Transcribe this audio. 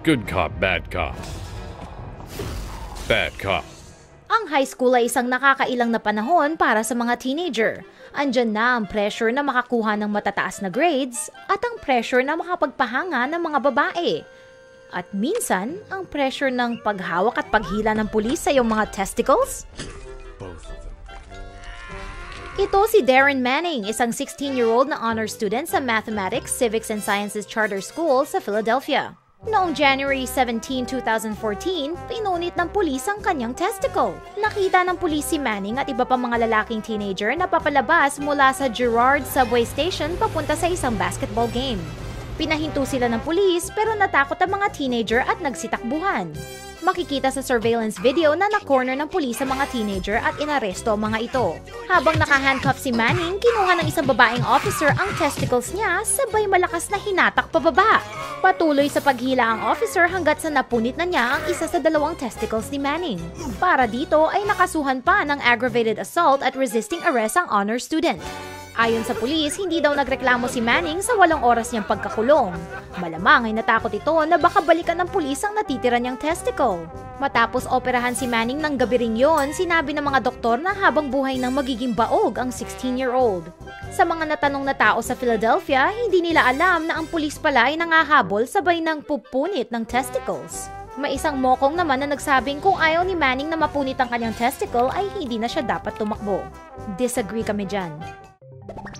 Good cop, bad cop. Bad cop. Ang high school ay isang nakakailang na panahon para sa mga teenager. Andyan na ang pressure na makakuha ng matataas na grades at ang pressure na makapagpahanga ng mga babae. At minsan, ang pressure ng paghawak at paghila ng pulis sa iyong mga testicles? Both of them. Ito si Darren Manning, isang 16-year-old na honor student sa Mathematics, Civics and Sciences Charter School sa Philadelphia. Noong January 17, 2014, pinunit ng pulis ang kanyang testicle. Nakita ng pulis si Manning at iba pang mga lalaking teenager na papalabas mula sa Girard Subway Station papunta sa isang basketball game. Pinahinto sila ng pulis pero natakot ang mga teenager at nagsitakbuhan. Makikita sa surveillance video na na-corner ng pulis sa mga teenager at inaresto ang mga ito. Habang naka-handcuff si Manning, kinuha ng isang babaeng officer ang testicles niya sabay malakas na hinatak pababa. Patuloy sa paghila ang officer hanggat sa napunit na niya ang isa sa dalawang testicles ni Manning. Para dito ay nakasuhan pa ng aggravated assault at resisting arrest ang honor student. Ayon sa pulis, hindi daw nagreklamo si Manning sa walong oras niyang pagkakulong. Malamang ay natakot ito na baka balikan ng pulis ang natitira niyang testicle. Matapos operahan si Manning ng gabi ring yon, sinabi ng mga doktor na habang buhay nang magiging baog ang 16-year-old. Sa mga natanong na tao sa Philadelphia, hindi nila alam na ang pulis pala ay nangahabol sabay ng pupunit ng testicles. May isang mokong naman na nagsabing kung ayaw ni Manning na mapunit ang kanyang testicle ay hindi na siya dapat tumakbo. Disagree kami dyan. Thank you.